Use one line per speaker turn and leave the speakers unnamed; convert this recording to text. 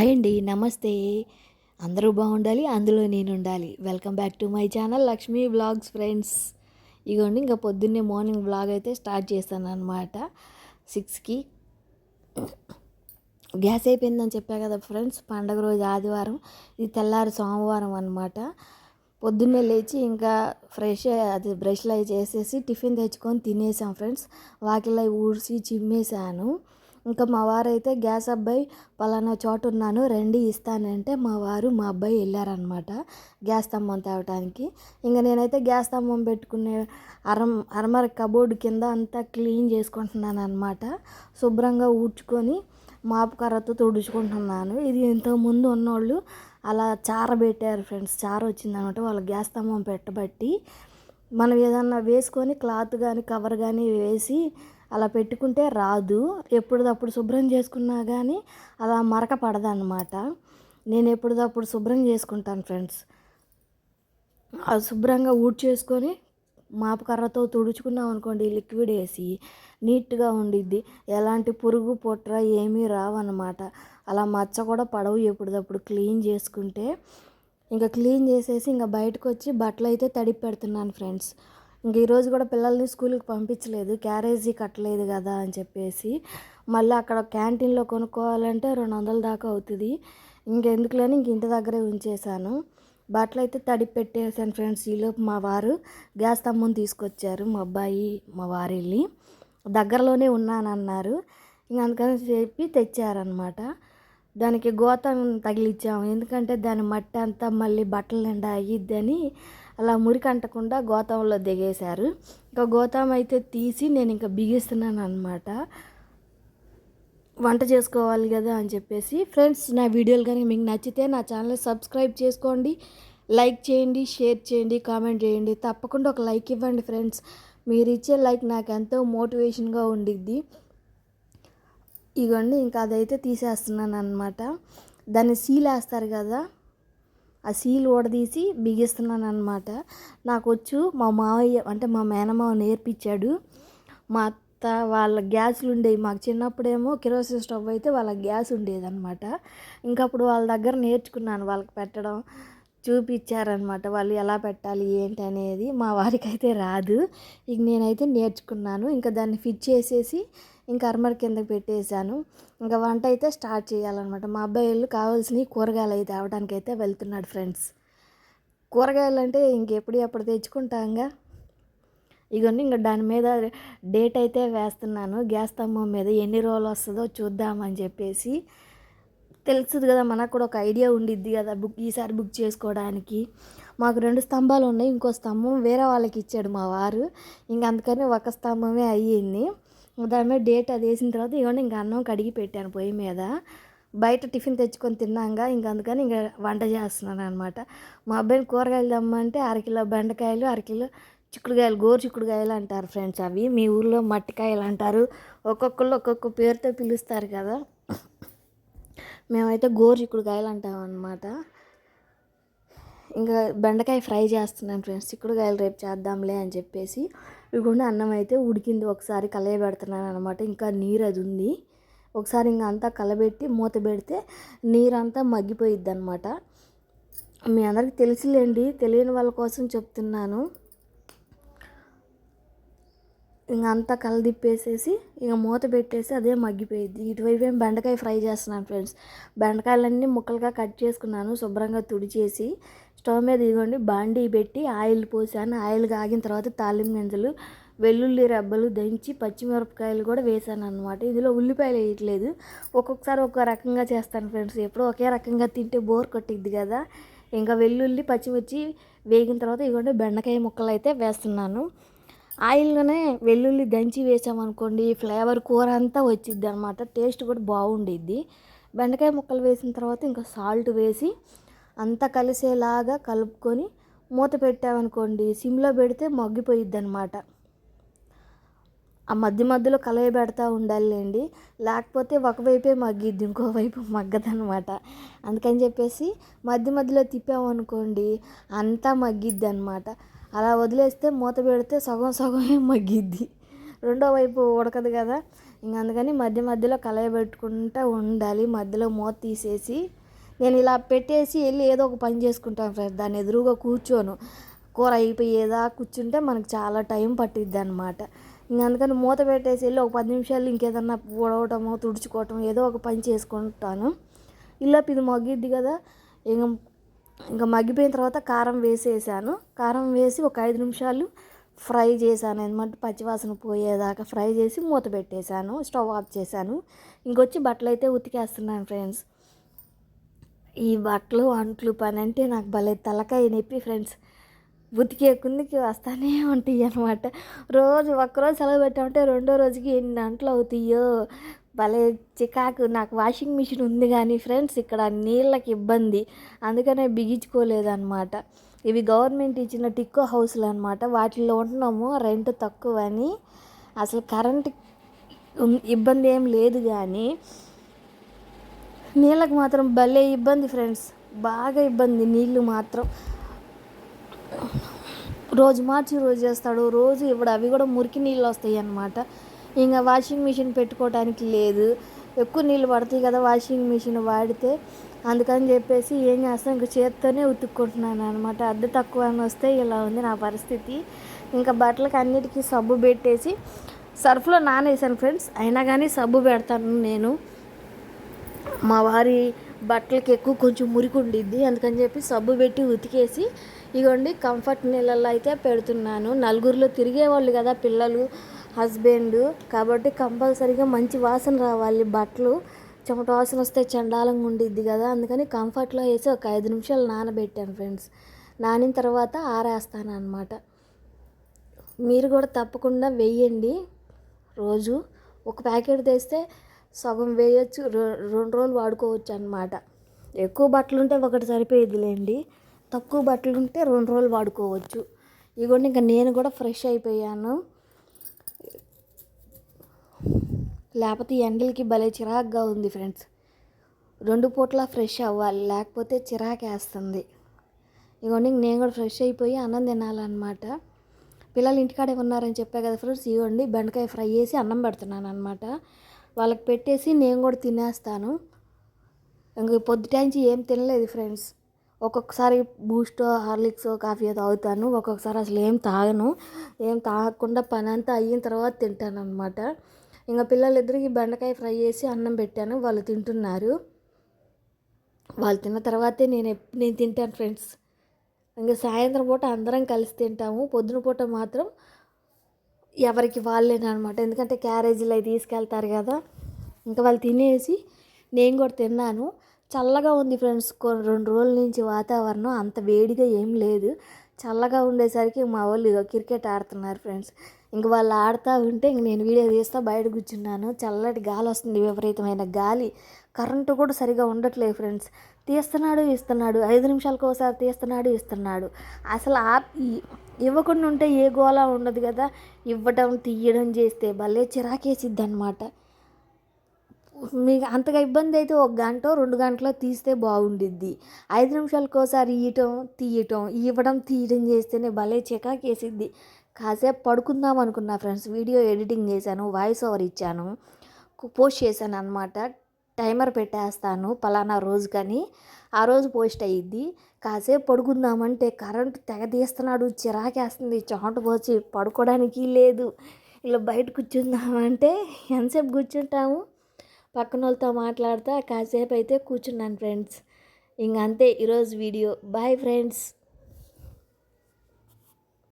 Hi అండి నమస్తే. అందరూ బాగుండాలి అందులో నేను ఉండాలి welcome back to my channel Lakshmi vlogs friends. ఇగోండి ఇంకా పొద్దున్నే మార్నింగ్ బ్లాగ్ అయితే స్టార్ట్ చేశాను అనమాట సిక్స్కి. గ్యాస్ అయిపోయిందని చెప్పా కదా ఫ్రెండ్స్ పండగ రోజు ఆదివారం. ఇది తెల్లారి సోమవారం అనమాట పొద్దున్నే లేచి ఇంకా ఫ్రెష్ అది బ్రష్లు అవి చేసేసి టిఫిన్ తెచ్చుకొని తినేసాం ఫ్రెండ్స్. వాకిల్లో ఊడ్చి చిమ్మేసాను ఇంకా మా వారైతే గ్యాస్ అబ్బాయి పలానా చోట ఉన్నాను రండి ఇస్తానంటే మా వారు మా అబ్బాయి వెళ్ళారనమాట గ్యాస్ స్తంభం తేవటానికి. ఇంకా నేనైతే గ్యాస్ స్తంభం పెట్టుకునే అరం అరమర కబోర్డ్ కింద అంతా క్లీన్ చేసుకుంటున్నాను అనమాట శుభ్రంగా ఊడ్చుకొని మాపు కర్రతో తుడుచుకుంటున్నాను. ఇది ఇంతకుముందు ఉన్నోళ్ళు అలా చార పెట్టారు ఫ్రెండ్స్ చార వచ్చిందనమాట వాళ్ళ గ్యాస్ స్తంభం పెట్టబట్టి. మనం ఏదన్నా వేసుకొని క్లాత్ కానీ కవర్ కానీ వేసి అలా పెట్టుకుంటే రాదు. ఎప్పుడప్పుడు శుభ్రం చేసుకున్నా కానీ అలా మరక పడదన్నమాట. నేను ఎప్పుడప్పుడు శుభ్రం చేసుకుంటాను ఫ్రెండ్స్. అది శుభ్రంగా ఊడ్చేసుకొని మాపు కర్రతో తుడుచుకున్నాం అనుకోండి లిక్విడ్ వేసి నీట్గా ఉండిద్ది. ఎలాంటి పురుగు పొట్ర ఏమీ రావన్నమాట. అలా మచ్చ కూడా పడవు ఎప్పుడప్పుడు క్లీన్ చేసుకుంటే. ఇంకా క్లీన్ చేసేసి ఇంకా బయటకు వచ్చి బట్టలు అయితే తడిపి పెడుతున్నాను ఫ్రెండ్స్. ఇంక ఈరోజు కూడా పిల్లల్ని స్కూల్కి పంపించలేదు. క్యారేజీ కట్టలేదు కదా అని చెప్పేసి మళ్ళీ అక్కడ క్యాంటీన్లో కొనుక్కోవాలంటే రెండు వందల దాకా అవుతుంది. ఇంకెందుకులేని ఇంక ఇంటి దగ్గరే ఉంచేశాను. బట్టలు అయితే తడిపి పెట్టేసాను ఫ్రెండ్స్. ఈలోపు మా వారు గ్యాస్ స్తంభం తీసుకొచ్చారు. మా అబ్బాయి మా వారు వెళ్ళి దగ్గరలోనే ఉన్నానన్నారు. ఇంక అందుకని చెప్పి తెచ్చారనమాట దానికి గోతం తగిలిచ్చాము. ఎందుకంటే దాని మట్టి అంతా మళ్ళీ బట్టలు నిండా అయ్యిద్దని అలా మురికి అంటకుండా గోతంలో దిగేశారు. ఇంకా గోతం అయితే తీసి నేను ఇంకా బిగిస్తున్నాను అనమాట వంట చేసుకోవాలి కదా అని చెప్పేసి. ఫ్రెండ్స్ నా వీడియోలు కానీ మీకు నచ్చితే నా ఛానల్ సబ్స్క్రైబ్ చేసుకోండి. లైక్ చేయండి షేర్ చేయండి కామెంట్ చేయండి. తప్పకుండా ఒక లైక్ ఇవ్వండి ఫ్రెండ్స్. మీరు ఇచ్చే లైక్ నాకు ఎంతో మోటివేషన్గా ఉండిద్ది. ఇగోండి ఇంకా అదైతే తీసేస్తున్నాను అనమాట దాన్ని సీల్ వేస్తారు కదా. ఆ సీల్ ఓడదీసి బిగిస్తున్నాను అనమాట నాకు వచ్చు మా మావయ్య అంటే మా మేనమావ నేర్పించాడు. మా అత్త వాళ్ళ గ్యాస్లు ఉండేవి మాకు చిన్నప్పుడేమో కిరోసిన్ స్టవ్ అయితే వాళ్ళ గ్యాస్ ఉండేదన్నమాట ఇంకా అప్పుడు వాళ్ళ దగ్గర నేర్చుకున్నాను వాళ్ళకి పెట్టడం చూపించారనమాట వాళ్ళు ఎలా పెట్టాలి ఏంటి అనేది మా వారికి అయితే రాదు. ఇక నేనైతే నేర్చుకున్నాను. ఇంకా దాన్ని ఫిట్ చేసేసి ఇంకా అర్మర్ కిందకి పెట్టేశాను. ఇంకా వంట అయితే స్టార్ట్ చేయాలన్నమాట. మా అబ్బాయిలు కావాల్సినవి కూరగాయలు అయితే అవడానికి అయితే వెళ్తున్నాడు ఫ్రెండ్స్ కూరగాయలు అంటే ఇంకెప్పుడు ఎప్పుడు తెచ్చుకుంటాంగా? ఇవన్నీ ఇంకా దాని మీద డేట్ అయితే వేస్తున్నాను. గ్యాస్ స్తంభం మీద ఎన్ని రోజులు వస్తుందో చూద్దామని చెప్పేసి. తెలుస్తుంది కదా మనకు కూడా ఒక ఐడియా ఉండిద్ది కదా బుక్ ఈసారి బుక్ చేసుకోవడానికి. మాకు రెండు స్తంభాలు ఉన్నాయి ఇంకో స్తంభం వేరే వాళ్ళకి ఇచ్చాడు మా వారు. ఇంక అందుకని ఒక స్తంభమే అయ్యింది. దాని మీద డేట్ అది వేసిన తర్వాత ఇవ్వండి ఇంకా అన్నం కడిగి పెట్టాను పొయ్యి మీద. బయట టిఫిన్ తెచ్చుకొని తిన్నాక ఇంక అందుకని ఇంకా వంట చేస్తున్నాను అనమాట మా అబ్బాయిని కూరగాయలు తెమ్మంటే అరకిలో బెండకాయలు అరకిలో చిక్కుడుకాయలు గోరు చిక్కుడుకాయలు అంటారు ఫ్రెండ్స్ అవి. మీ ఊర్లో మట్టికాయలు అంటారు. ఒక్కొక్కళ్ళు ఒక్కొక్క పేరుతో పిలుస్తారు కదా. మేమైతే గోరు చిక్కుడుకాయలు అంటాం అనమాట ఇంకా బెండకాయ ఫ్రై చేస్తున్నాను ఫ్రెండ్స్. చిక్కుడుకాయలు రేపు చేద్దాంలే అని చెప్పేసి ఇకుండా అన్నం అయితే ఉడికింది. ఒకసారి కలయబెడుతున్నాను అనమాట ఇంకా నీరు అది ఉంది. ఒకసారి ఇంకా అంతా కలబెట్టి మూత పెడితే నీరంతా మగ్గిపోయిద్ది అనమాట మీ అందరికి తెలిసిలేండి. తెలియని వాళ్ళ కోసం చెప్తున్నాను. ఇంక అంతా కలదిప్పేసేసి ఇక మూత పెట్టేసి అదే మగ్గిపోయింది ఇటువైపు ఏం బెండకాయ ఫ్రై చేస్తున్నాను ఫ్రెండ్స్. బెండకాయలన్నీ ముక్కలుగా కట్ చేసుకున్నాను శుభ్రంగా తుడిచేసి. స్టవ్ మీద ఇదిగోండి బాండీ పెట్టి ఆయిల్ పోసాను. ఆయిల్ కాగిన తర్వాత తాలింపు గింజలు వెల్లుల్లి రెబ్బలు దంచి పచ్చిమిరపకాయలు కూడా వేసాను అనమాట ఇందులో ఉల్లిపాయలు వేయట్లేదు. ఒక్కొక్కసారి ఒక్కో రకంగా చేస్తాను ఫ్రెండ్స్. ఎప్పుడూ ఒకే రకంగా తింటే బోర్ కొట్టిద్ది కదా. ఇంకా వెల్లుల్లి పచ్చిమిర్చి వేగిన తర్వాత ఇదిగోండి బెండకాయ ముక్కలు అయితే వేస్తున్నాను. ఆయిల్లోనే వెల్లుల్లి దంచి వేసామనుకోండి ఫ్లేవర్ కూర అంతా వచ్చిద్ది అనమాట టేస్ట్ కూడా బాగుండిద్ది. బెండకాయ ముక్కలు వేసిన తర్వాత ఇంకా సాల్ట్ వేసి అంతా కలిసేలాగా కలుపుకొని మూత పెట్టామనుకోండి సిమ్లో పెడితే మగ్గిపోయిద్ది అనమాట ఆ మధ్య మధ్యలో కలయ పెడతా ఉండాలండి లేకపోతే ఒకవైపే మగ్గిద్ది ఇంకోవైపు మగ్గదనమాట అందుకని చెప్పేసి మధ్య మధ్యలో తిప్పామనుకోండి అంతా మగ్గిద్ది అనమాట అలా వదిలేస్తే మూత పెడితే సగం సగమే మగ్గిద్ది. రెండో వైపు ఉడకదు కదా. ఇంక అందుకని మధ్య మధ్యలో కలయబెట్టుకుంటూ ఉండాలి. మధ్యలో మూత తీసేసి నేను ఇలా పెట్టేసి వెళ్ళి ఏదో ఒక పని చేసుకుంటాను ఫ్రెండ్స్. దాన్ని ఎదురుగా కూర్చోను. కూర అయిపోయేదా కూర్చుంటే మనకు చాలా టైం పట్టిద్ది అనమాట ఇంక అందుకని మూత పెట్టేసి వెళ్ళి ఒక పది నిమిషాలు ఇంకేదన్నా ఊడవటమో తుడుచుకోవటం ఏదో ఒక పని చేసుకుంటాను. ఇలా ఇది మగ్గిద్ది కదా. ఇంక ఇంకా మగ్గిపోయిన తర్వాత కారం వేసేసాను. కారం వేసి ఒక ఐదు నిమిషాలు ఫ్రై చేశాను అనమాట పచ్చివాసన పోయేదాకా ఫ్రై చేసి మూత పెట్టేశాను. స్టవ్ ఆఫ్ చేశాను. ఇంకొచ్చి బట్టలు అయితే ఉతికేస్తున్నాను ఫ్రెండ్స్. ఈ బట్టలు అంట్లు పని అంటే నాకు భలే తలకాయ నొప్పి ఫ్రెండ్స్. ఉతికే కుందికి వస్తానే ఉంటాయి అనమాట రోజు ఒక్కరోజు సెలవు పెట్టామంటే రెండో రోజుకి ఎన్ని అంట్లు అవుతాయో. భలే చికాకు. నాకు వాషింగ్ మిషన్ ఉంది కానీ ఫ్రెండ్స్ ఇక్కడ నీళ్ళకి ఇబ్బంది. అందుకనే బిగించుకోలేదన్నమాట. ఇవి గవర్నమెంట్ ఇచ్చిన టిక్కో హౌస్లు అనమాట వాటిల్లో ఉంటున్నాము రెంట్ తక్కువ అని అసలు కరెంట్ ఇబ్బంది ఏం లేదు కానీ నీళ్ళకి మాత్రం భలే ఇబ్బంది ఫ్రెండ్స్. బాగా ఇబ్బంది నీళ్ళు మాత్రం. రోజు మార్చి రోజు చేస్తాడు రోజు ఇప్పుడు అవి కూడా మురికి నీళ్ళు వస్తాయి అన్నమాట. ఇంకా వాషింగ్ మిషన్ పెట్టుకోవడానికి లేదు. ఎక్కువ నీళ్ళు పడతాయి కదా వాషింగ్ మిషన్ వాడితే. అందుకని చెప్పేసి ఏం చేస్తాం ఇంకా చేత్తోనే ఉతుక్కుంటున్నాను అనమాట అద్దె తక్కువ అని వస్తే ఇలా ఉంది నా పరిస్థితి. ఇంకా బట్టలకి అన్నిటికీ సబ్బు పెట్టేసి సర్ఫ్లో నానేసాను ఫ్రెండ్స్. అయినా కానీ సబ్బు పెడతాను నేను. మా వారి బట్టలకి ఎక్కువ కొంచెం మురికి ఉండిద్ది. అందుకని చెప్పి సబ్బు పెట్టి ఉతికేసి ఇగోండి కంఫర్ట్ నీళ్ళల్లో అయితే పెడుతున్నాను. నలుగురిలో తిరిగేవాళ్ళు కదా పిల్లలు హస్బెండ్. కాబట్టి కంపల్సరీగా మంచి వాసన రావాలి బట్టలు. చెమట వాసన వస్తే చండాలంగా ఉండిద్ది కదా. అందుకని కంఫర్ట్లో వేసి ఒక ఐదు నిమిషాలు నానబెట్టాను ఫ్రెండ్స్. నానిన తర్వాత ఆరేస్తాను అనమాట మీరు కూడా తప్పకుండా వెయ్యండి రోజు. ఒక ప్యాకెట్ తెస్తే సగం వేయచ్చు రెండు రోజులు వాడుకోవచ్చు అనమాట ఎక్కువ బట్టలు ఉంటే ఒకటి సరిపోయేదిలేండి. తక్కువ బట్టలు ఉంటే రెండు రోజులు వాడుకోవచ్చు. ఇదిగోండి ఇంకా నేను కూడా ఫ్రెష్ అయిపోయాను. లేకపోతే ఎండలకి భలే చిరాకుగా ఉంది ఫ్రెండ్స్. రెండు పూట్ల ఫ్రెష్ అవ్వాలి లేకపోతే చిరాకేస్తుంది. ఇగోండి నేను కూడా ఫ్రెష్ అయిపోయి అన్నం తినాలన్నమాట. పిల్లలు ఇంటికాడే ఉన్నారని చెప్పా కదా ఫ్రెండ్స్ ఇవ్వండి బెండకాయ ఫ్రై చేసి అన్నం పెడుతున్నాను అనమాట వాళ్ళకి పెట్టేసి నేను కూడా తినేస్తాను. ఇంక పొద్దుటాంచి ఏం తినలేదు ఫ్రెండ్స్. ఒక్కొక్కసారి బూస్ట్ హార్లిక్స్ కాఫీ తాగుతాను. ఒక్కొక్కసారి అసలు ఏం తాగను. ఏం తాగకుండా పని అంతా అయిన తర్వాత తింటాను అనమాట ఇంకా పిల్లలిద్దరికి బెండకాయ ఫ్రై చేసి అన్నం పెట్టాను. వాళ్ళు తింటున్నారు. వాళ్ళు తిన్న తర్వాతే నేను నేను తింటాను ఫ్రెండ్స్. ఇంకా సాయంత్రం పూట అందరం కలిసి తింటాము. పొద్దున పూట మాత్రం ఎవరికి వాళ్ళేనమాట ఎందుకంటే క్యారేజీలు అవి తీసుకెళ్తారు కదా. ఇంకా వాళ్ళు తినేసి నేను కూడా తిన్నాను. చల్లగా ఉంది ఫ్రెండ్స్. కొన్ని రెండు రోజుల నుంచి వాతావరణం అంత వేడిగా ఏం లేదు. చల్లగా ఉండేసరికి మా వాళ్ళు క్రికెట్ ఆడుతున్నారు ఫ్రెండ్స్. ఇంక వాళ్ళు ఆడుతూ ఉంటే ఇంక నేను వీడియో తీస్తా బయట కూర్చున్నాను. చల్లటి గాలి వస్తుంది విపరీతమైన గాలి. కరెంటు కూడా సరిగా ఉండట్లేదు ఫ్రెండ్స్. తీస్తున్నాడు ఇస్తున్నాడు. ఐదు నిమిషాలకు ఒకసారి తీస్తున్నాడు ఇస్తున్నాడు. అసలు ఆ ఇవ్వకుండా ఉంటే ఏ గోళ ఉండదు కదా. ఇవ్వడం తీయడం చేస్తే భలే చిరాకేసిద్ది అనమాట మీకు అంతగా ఇబ్బంది అయితే ఒక గంట రెండు గంటలో తీస్తే బాగుండిద్ది. ఐదు నిమిషాలకు ఒకసారి ఇయటం తీయటం ఇవ్వడం తీయడం చేస్తేనే భలే చికాకేసిద్ది. కాసేపు పడుకుందాం అనుకున్నా ఫ్రెండ్స్. వీడియో ఎడిటింగ్ చేశాను వాయిస్ ఓవర్ ఇచ్చాను పోస్ట్ చేశాను అనమాట టైమర్ పెట్టేస్తాను పలానా రోజు కానీ ఆ రోజు పోస్ట్ అయ్యిద్ది కాసేపు పడుకుందామంటే కరెంటు తెగ తీస్తున్నాడు చిరాకేస్తుంది. చోట పోచి పడుకోవడానికి లేదు. ఇలా బయట కూర్చుందామంటే ఎంతసేపు కూర్చుంటాము? పక్కన వాళ్ళతో మాట్లాడితే కాసేపు అయితే కూర్చున్నాను ఫ్రెండ్స్. ఇంక అంతే ఈరోజు వీడియో. Bye friends.